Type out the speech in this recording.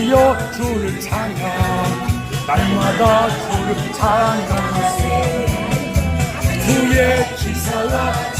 주여 주를 찬양. 날마다 주를 찬양하세 주의 기사와